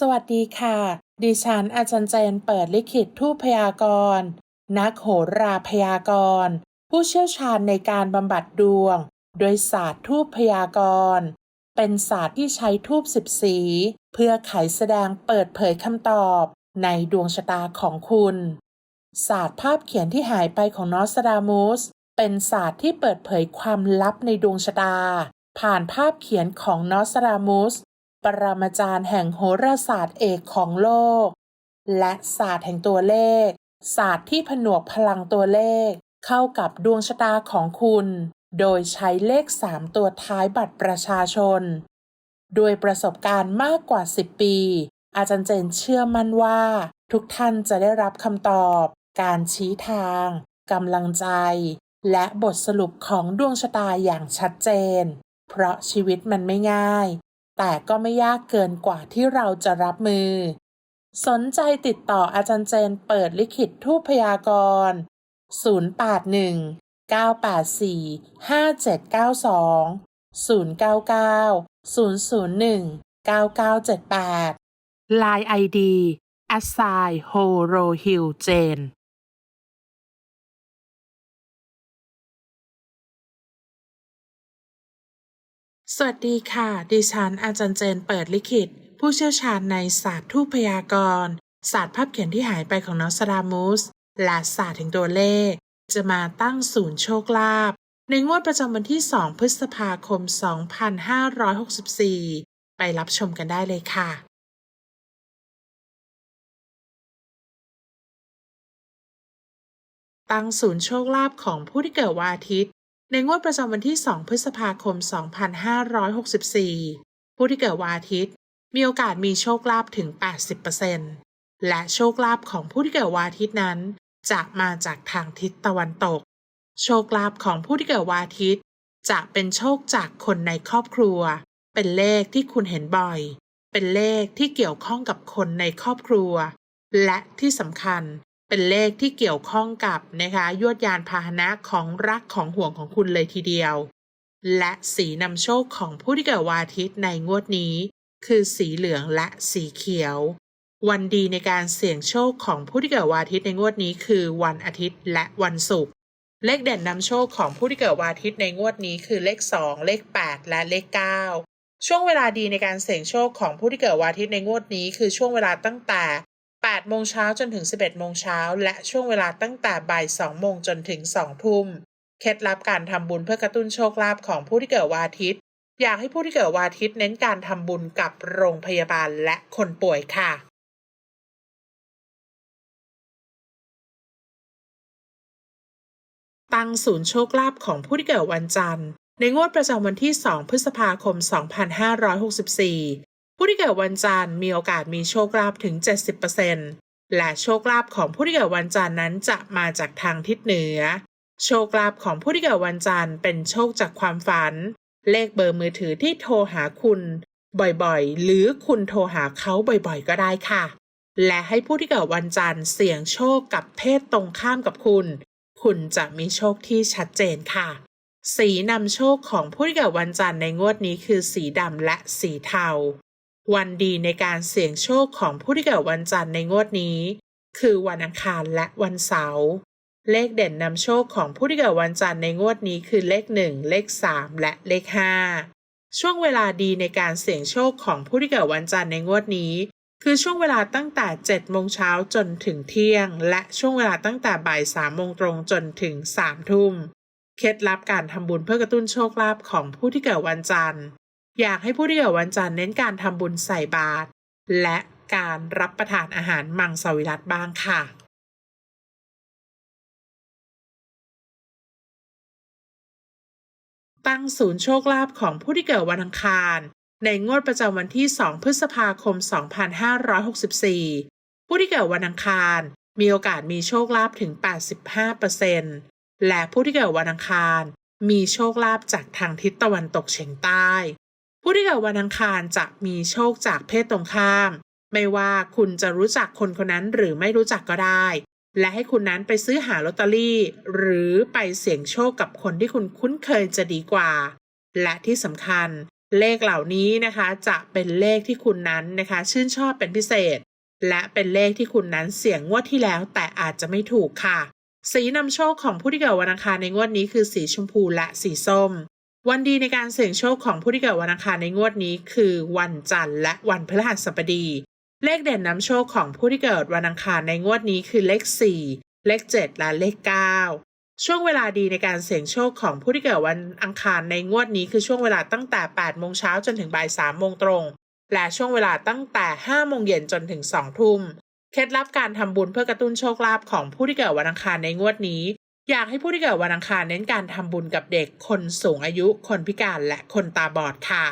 สวัสดีค่ะ ดิฉันอาจารย์เจนเปิดลิขิตทูพยากรณ์ นักโหราพยากรณ์ ผู้เชี่ยวชาญในการบำบัดดวง โดยศาสตร์ทูพยากรณ์ เป็นศาสตร์ที่ใช้ทูปสิบสี เพื่อไขแสดงเปิดเผยคำตอบในดวงชะตาของคุณ ศาสตร์ภาพเขียนที่หายไปของนอสตราดามุสเป็นศาสตร์ที่เปิดเผยความลับในดวงชะตา ผ่านภาพเขียนของนอสตราดามุส ปรมาจารย์แห่งโหราศาสตร์เอกของโลก และศาสตร์แห่งตัวเลข ศาสตร์ที่ผนวกพลังตัวเลข เข้ากับดวงชะตาของคุณ โดยใช้เลข 3 ตัวท้ายบัตรประชาชน ด้วยประสบการณ์มากกว่า 10 ปี อาจารย์เจนเชื่อมั่นว่า ทุกท่านจะได้รับคำตอบ การชี้ทางกำลังใจ และบทสรุปของดวงชะตาอย่างชัดเจน เพราะชีวิตมันไม่ง่าย แต่ก็ไม่ยากเกินกว่าที่เราจะรับมือ สนใจติดต่ออาจารย์เจนเปิดลิขิตทูปพยากร 081 984 5792 099 001 9978 Line ID a s s i g n h o r o h i l Jane สวัสดีค่ะ ดิฉันอาจารย์เจนเปิดลิขิต ผู้เชี่ยวชาญในศาสตร์ทูพยากรณ์ ศาสตร์ภาพเขียนที่หายไปของนอสตราดามุสและศาสตร์แห่งตัวเลข จะมาตั้งศูนย์โชคลาภในงวดประจำวันที่ 2 พฤษภาคม 2564 ไปรับชมกันได้เลยค่ะ ตั้งศูนย์โชคลาภของผู้ที่เกิดวันอาทิตย์ ในงวดประจำวันที่ 2 พฤษภาคม 2564 ผู้ที่เกิดวันอาทิตย์ มีโอกาสมีโชคลาภถึง 80%และโชคลาภของผู้ที่เกิดวันอาทิตย์นั้นจะมาจากทางทิศตะวันตก โชคลาภของผู้ที่เกิดวันอาทิตย์ จะเป็นโชคจากคนในครอบครัว เป็นเลขที่คุณเห็นบ่อย เป็นเลขที่เกี่ยวข้องกับคนในครอบครัว และที่สำคัญ เป็นเลขที่เกี่ยวข้องกับนะคะยวดยานพาหนะของรักของห่วงของคุณเลยทีเดียว และสีนำโชคของผู้ที่เกิดวันอาทิตย์ในงวดนี้ คือสีเหลืองและสีเขียว วันดีในการเสี่ยงโชคของผู้ที่เกิดวันอาทิตย์ในงวดนี้ คือวันอาทิตย์และวันศุกร์เลขเด่นนำโชคของผู้ที่เกิดวันอาทิตย์ในงวดนี้คือเลข 2 เลข 8 และเลข 9 ช่วงเวลาดีในการเสี่ยงโชคของผู้ที่เกิดวันอาทิตย์ในงวดนี้ คือช่วงเวลาตั้งแต่ 8โมงเช้าจนถึง 11โมงเช้าและช่วงเวลาตั้งแต่บ่าย2โมงจนถึง2ทุ่ม เคล็ดลับการทำบุญเพื่อกระตุ้นโชคลาภของผู้ที่เกิดวันอาทิตย์ อยากให้ผู้ที่เกิดวันอาทิตย์เน้นการทำบุญกับโรงพยาบาลและคนป่วยค่ะตั้งศูนย์โชคลาภของผู้ที่เกิดวันจันทร์ ในงวดประจำวันที่ 2 พฤษภาคม 2564 ผู้ที่เกิดวันจันทร์มีโอกาสมีโชคลาภถึง 70%และโชคลาภของผู้ที่เกิดวันจันทร์นั้นจะมาจากทางทิศเหนือ โชคลาภของผู้ที่เกิดวันจันทร์เป็นโชคจากความฝัน เลขเบอร์มือถือที่โทรหาคุณบ่อยๆ หรือคุณโทรหาเขาบ่อยๆ ก็ได้ค่ะ และให้ผู้ที่เกิดวันจันทร์เสี่ยงโชคกับเพศตรงข้ามกับคุณ คุณจะมีโชคที่ชัดเจนค่ะ สีนำโชคของผู้ที่เกิดวันจันทร์ในงวดนี้คือสีดำและสีเทา วันดีในการเสี่ยงโชคของผู้ที่เกิดวันจันทร์ในงวดนี้ คือวันอังคารและวันเสาร์เลขเด่นนำโชคของผู้ที่เกิดวันจันทร์ในงวดนี้คือเลข 1 เลข 3 และเลข 5 ช่วงเวลาดีในการเสี่ยงโชคของผู้ที่เกิดวันจันทร์ในงวดนี้ คือช่วงเวลาตั้งแต่7โมงเช้าจนถึงเที่ยง และช่วงเวลาตั้งแต่บ่าย3โมงตรงจนถึง3ทุ่ม เคล็ดลับการทำบุญเพื่อกระตุ้นโชคลาภของผู้ที่เกิดวันจันทร์ อยากให้ผู้ที่เกิดวันจันทร์เน้นการทำบุญใส่บาตรและการรับประทานอาหารมังสวิรัตบ้างค่ะตั้งศูนย์โชคลาภของผู้ที่เกิดวันอังคาร ในงวดประจำวันที่ 2 พฤษภาคม 2564 ผู้ที่เกิดวันอังคาร มีโอกาสมีโชคลาภถึง 85%และผู้ที่เกิดวันอังคาร มีโชคลาภจากทางทิศตะวันตกเฉียงใต้ ผู้ที่เกิดวันอังคารจะมีโชคจากเพศตรงข้าม ไม่ว่าคุณจะรู้จักคนคนนั้นหรือไม่รู้จักก็ได้ และให้คุณนั้นไปซื้อหาลอตเตอรี่ หรือไปเสี่ยงโชคกับคนที่คุณคุ้นเคยจะดีกว่า และที่สำคัญ เลขเหล่านี้นะคะจะเป็นเลขที่คุณนั้นนะคะ ชื่นชอบเป็นพิเศษ และเป็นเลขที่คุณนั้นเสี่ยงงวดที่แล้วแต่อาจจะไม่ถูกค่ะ สีนำโชคของผู้ที่เกิดวันอังคารในงวดนี้คือสีชมพูและสีส้ม วันดีในการเสี่ยงโชคของผู้ที่เกิดวันอังคารในงวดนี้คือ วันจันทร์และวันพฤหัสบดี เลขเด่นนำโชคของผู้ที่เกิดวันอังคารในงวดนี้คือเลข 4 เลข 7 และเลข 9 ช่วงเวลาดีในการเสี่ยงโชคของผู้ที่เกิดวันอังคารในงวดนี้คือช่วงเวลาตั้งแต่ 8 โมงเช้าจนถึงบ่าย 3 โมงตรง และช่วงเวลาตั้งแต่ 5 โมงเย็นจนถึง 2 ทุ่ม เคล็ดลับการทำบุญเพื่อกระตุ้นโชคลาภของผู้ที่เกิดวันอังคารในงวดนี้ อยากให้ผู้ที่เกิดวันอังคารเน้นการทำบุญกับเด็กคนสูงอายุ คนพิการและคนตาบอดค่ะ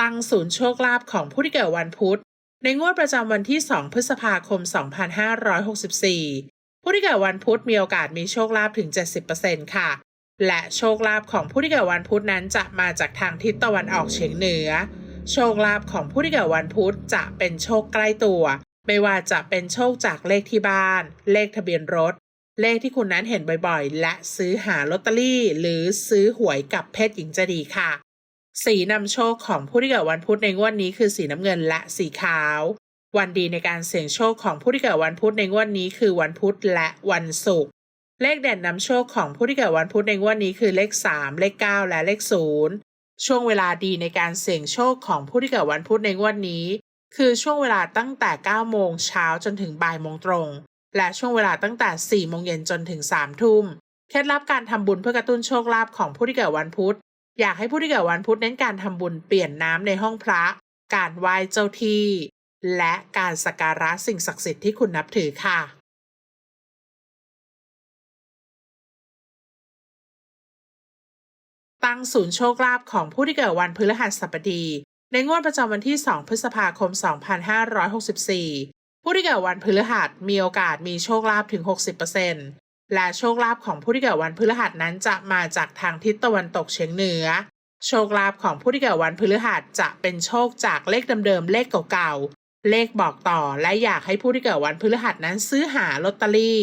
ตั้งศูนย์โชคลาภของผู้ที่เกิดวันพุธ ในงวดประจำวันที่ 2 พฤษภาคม 2564 ผู้ที่เกิดวันพุธมีโอกาสมีโชคลาภถึง 70%ค่ะ และโชคลาภของผู้ที่เกิดวันพุธนั้นจะมาจากทางทิศตะวันออกเฉียงเหนือ โชคลาภของผู้ที่เกิดวันพุธจะเป็นโชคใกล้ตัว ไม่ว่าจะเป็นโชคจากเลขที่บ้าน เลขทะเบียนรถ เลขที่คุณนั้นเห็นบ่อยๆ และซื้อหาลอตเตอรี่ หรือซื้อหวยกับเพศหญิงจะดีค่ะ สีนำโชคของผู้ที่เกิดวันพุธในงวดนี้คือสีน้ำเงินและสีขาว วันดีในการเสี่ยงโชคของผู้ที่เกิดวันพุธในงวดนี้คือวันพุธและวันศุกร์เลขเด่นนำโชคของผู้ที่เกิดวันพุธในงวดนี้คือเลข 3 เลข 9 และเลข 0 ช่วงเวลาดีในการเสี่ยงโชคของผู้ที่เกิดวันพุธในงวดนี้ คือช่วงเวลาตั้งแต่ 9 โมงเช้าจนถึงบ่ายโมงตรง และช่วงเวลาตั้งแต่ 4 โมงเย็นจนถึง 3 ทุ่ม เคล็ดลับการทำบุญเพื่อกระตุ้นโชคลาภของผู้ที่เกิดวันพุธ อยากให้ผู้ที่เกิดวันพุธเน้นการทำบุญเปลี่ยนน้ำในห้องพระ การไหว้เจ้าที่ และการสักการะสิ่งศักดิ์สิทธิ์ที่คุณนับถือค่ะ ตั้งศูนย์โชคลาภของผู้ที่เกิดวันพฤหัสบดี ในงวดประจำวันที่ 2 พฤษภาคม 2564 ผู้ที่เกิดวันพฤหัสมีโอกาสมีโชคลาภถึง 60%และโชคลาภของผู้ที่เกิดวันพฤหัสนั้นจะมาจากทางทิศตะวันตกเฉียงเหนือ โชคลาภของผู้ที่เกิดวันพฤหัสจะเป็นโชคจากเลขเดิมๆเลขเก่าๆเลขบอกต่อและอยากให้ผู้ที่เกิดวันพฤหัสนั้นซื้อหาลอตเตอรี่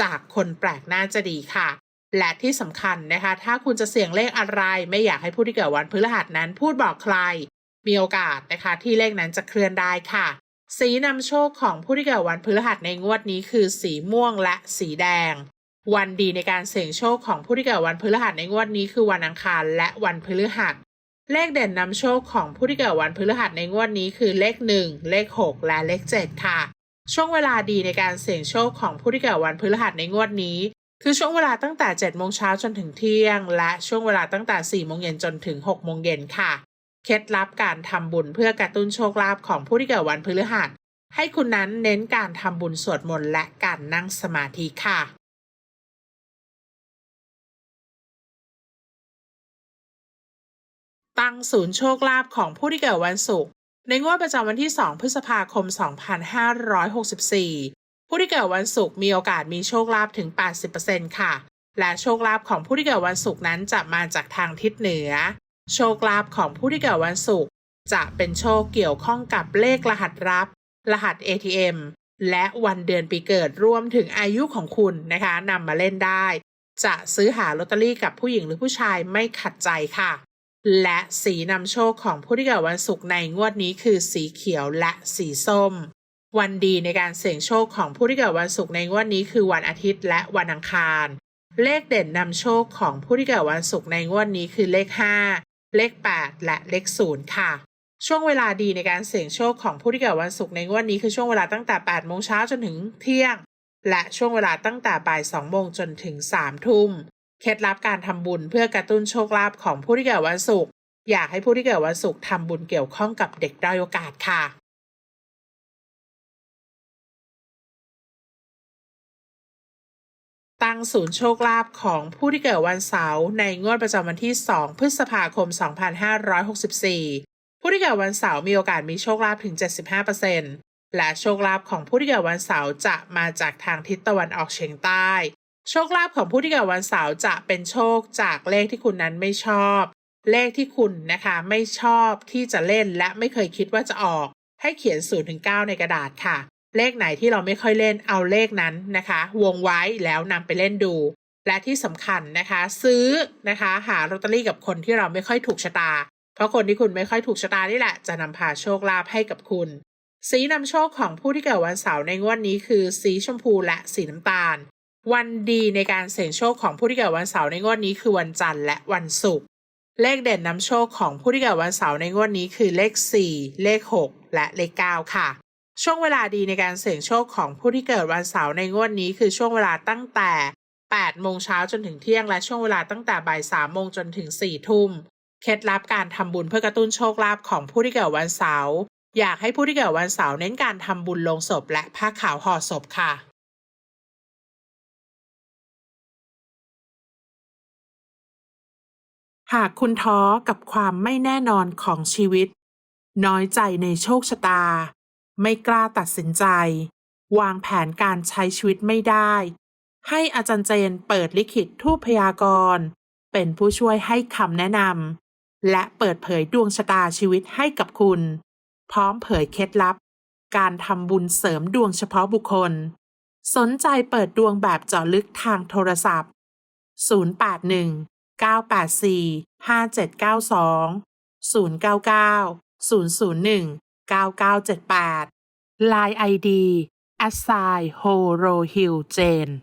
จากคนแปลกหน้าจะดีค่ะ และที่สำคัญนะคะ ถ้าคุณจะเสี่ยงเลขอะไร ไม่อยากให้ผู้ที่เกิดวันพฤหัสนั้น พูดบอกใคร มีโอกาสนะคะ ที่เลขนั้นจะเคลื่อนได้ค่ะ สีนำโชคของผู้ที่เกิดวันพฤหัสในงวดนี้คือสีม่วงและสีแดง วันดีในการเสี่ยงโชคของผู้ที่เกิดวันพฤหัสในงวดนี้คือวันอังคารและวันพฤหัส เลขเด่นนำโชคของผู้ที่เกิดวันพฤหัสในงวดนี้คือเลข 1 เลข 6 และเลข 7 ค่ะ ช่วงเวลาดีในการเสี่ยงโชคของผู้ที่เกิดวันพฤหัสในงวดนี้ คือช่วงเวลาตั้งแต่ 7 โมงเช้าจนถึงเที่ยง และช่วงเวลาตั้งแต่ 4 โมงเย็นจนถึง 6 โมงเย็นค่ะ เคล็ดลับการทำบุญเพื่อกระตุ้นโชคลาภของผู้ที่เกิดวันพฤหัส ให้คุณนั้นเน้นการทำบุญสวดมนต์และการนั่งสมาธิค่ะ ตั้งศูนย์โชคลาภของผู้ที่เกิดวันศุกร์ในงวดประจำวันที่ 2 พฤษภาคม 2564 ผู้ที่เกิดวันศุกร์มีโอกาสมีโชคลาภถึง 80%ค่ะ และโชคลาภของผู้ที่เกิดวันศุกร์นั้นจะมาจากทางทิศเหนือ โชคลาภของผู้ที่เกิดวันศุกร์จะเป็นโชคเกี่ยวข้องกับเลขรหัสรับ รหัส ATM และวันเดือนปีเกิดรวมถึงอายุของคุณนะคะนำมาเล่นได้ จะซื้อหาลอตเตอรี่กับผู้หญิงหรือผู้ชายไม่ขัดใจค่ะ และสีนำโชคของผู้ที่เกิดวันศุกร์ในงวดนี้คือสีเขียวและสีส้ม วันดีในการเสี่ยงโชคของผู้ที่เกิดวันศุกร์ในงวดนี้คือวันอาทิตย์และวันอังคาร เลขเด่นนำโชคของผู้ที่เกิดวันศุกร์ในงวดนี้คือเลข 5 เลข 8 และเลข 0 ค่ะ ช่วงเวลาดีในการเสี่ยงโชคของผู้ที่เกิดวันศุกร์ในงวดนี้คือช่วงเวลาตั้งแต่8โมงเช้าจนถึงเที่ยง และช่วงเวลาตั้งแต่บ่าย2โมงจนถึง3ทุ่ม เคล็ดลับการทำบุญเพื่อกระตุ้นโชคลาภของผู้ที่เกิดวันศุกร์อยากให้ผู้ที่เกิดวันศุกร์ทำบุญเกี่ยวข้องกับเด็กด้อยโอกาสค่ะ ตั้งศูนย์โชคลาภของผู้ที่เกิดวันเสาร์ในงวดประจำวันที่ 2 พฤษภาคม 2564 ผู้ที่เกิดวันเสาร์มีโอกาสมีโชคลาภถึง 75%และโชคลาภของผู้ที่เกิดวันเสาร์จะมาจากทางทิศตะวันออกเฉียงใต้ โชคลาภของผู้ที่เกิดวันเสาร์จะเป็นโชคจากเลขที่คุณนั้นไม่ชอบ เลขที่คุณนะคะไม่ชอบที่จะเล่นและไม่เคยคิดว่าจะออก ให้เขียน0ถึง9ในกระดาษค่ะ เลขไหนที่เราไม่ค่อยเล่นเอาเลขนั้นนะคะ วงไว้แล้วนำไปเล่นดู และที่สำคัญนะคะ ซื้อนะคะ หาลอตเตอรี่กับคนที่เราไม่ค่อยถูกชะตา เพราะคนที่คุณไม่ค่อยถูกชะตานี่แหละ จะนำพาโชคลาภให้กับคุณ สีนำโชคของผู้ที่เกิดวันเสาร์ในงวดนี้คือสีชมพูและสีน้ำตาล วันดีในการเสี่ยงโชคของผู้ที่เกิดวันเสาร์ในงวดนี้คือวันจันทร์และวันศุกร์เลขเด่นนำโชคของผู้ที่เกิดวันเสาร์ในงวดนี้คือเลข 4 เลข 6 และเลข 9 ค่ะ ช่วงเวลาดีในการเสี่ยงโชคของผู้ที่เกิดวันเสาร์ในงวดนี้คือช่วงเวลาตั้งแต่ 8 โมงเช้าจนถึงเที่ยง และช่วงเวลาตั้งแต่บ่าย 3 โมงจนถึง 4 ทุ่ม เคล็ดลับการทำบุญเพื่อกระตุ้นโชคลาภของผู้ที่เกิดวันเสาร์อยากให้ผู้ที่เกิดวันเสาร์เน้นการทำบุญลงศพและผ้าขาวห่อศพค่ะหากคุณท้อกับความไม่แน่นอนของชีวิต น้อยใจในโชคชะตา ไม่กล้าตัดสินใจ วางแผนการใช้ชีวิตไม่ได้ ให้อาจารย์เจนเปิดลิขิตทูปพยากรณ์เป็นผู้ช่วยให้คำแนะนำและเปิดเผยดวงชะตาชีวิตให้กับคุณ พร้อมเผยเคล็ดลับ การทำบุญเสริมดวงเฉพาะบุคคล สนใจเปิดดวงแบบเจาะลึกทางโทรศัพท์ 081 984 5792 099 001 9978 Line ID a s s i g n h o r o h i l Jane